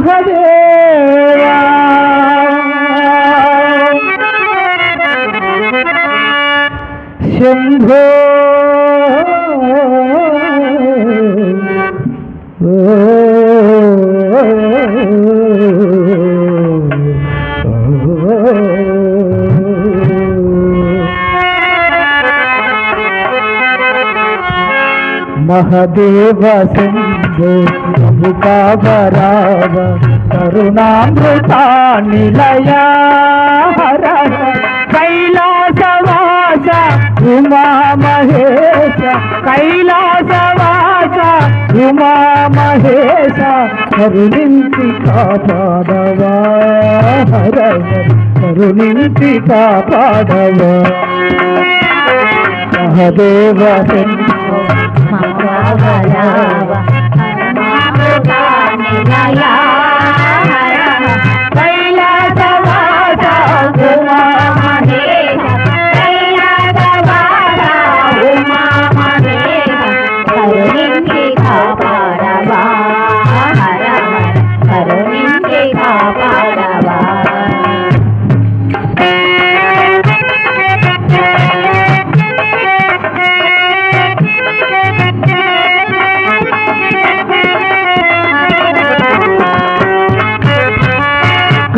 హర మహదేవా శంభో మహదేవ శంభో ప్రభుకావరావ కరుణామృత నిలయ హర. కైలాసవాస ఉమా మహేశ కైలాసవాస ఉమా మహేశ కరుణించి కాపాడవా. హర కరుణించి కాపాడవా. మహదేవ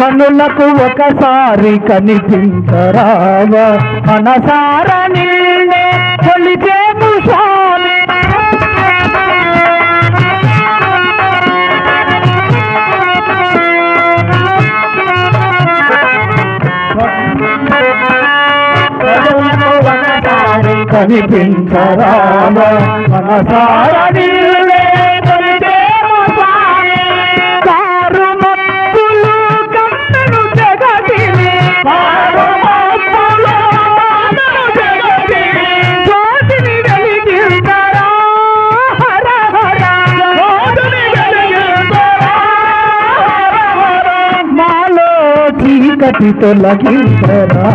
కనులకు ఒకసారి కనిపించరావా మనసార నిన్నే కొలిచేము స్వామి కనిపించరావా ఒకసారి మనసార నిన్నే చీకటి తొలగించరా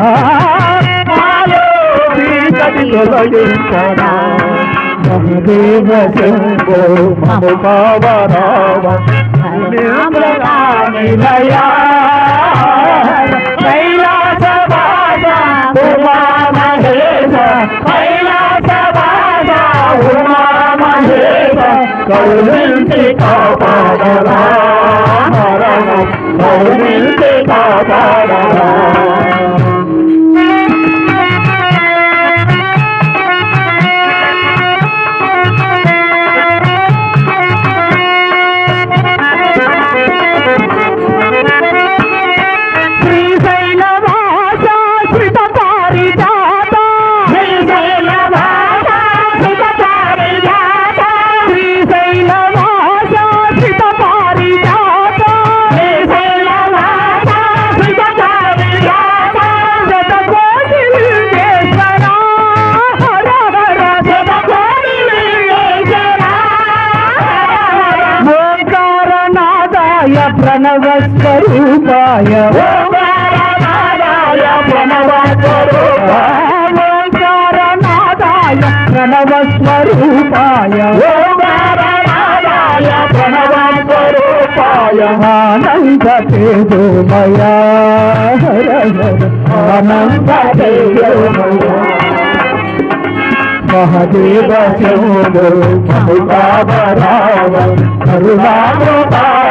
చీకటి తొలగించరా మహదేవ శంభో నిలయా కరుణించి ఓంకారనాదాయ ప్రణవస్వరూపాయ ఓంకారనాదాయ ప్రణవస్వరూపాయ ప్రణవస్వరూపాయ ప్రణవ స్వరూపాయ. ఆనంద తేజోమయ. హర హర. ఆనంద తేజోమయ. మహదేవ శంభో మహుతావరావ కరుణామృతారిలయ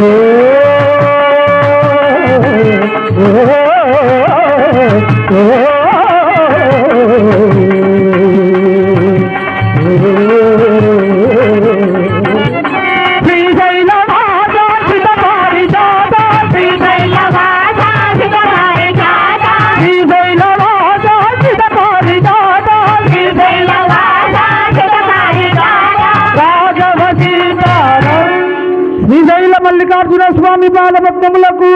Oh రాఘవ సీతారాం స్వామి పాదపద్మములకు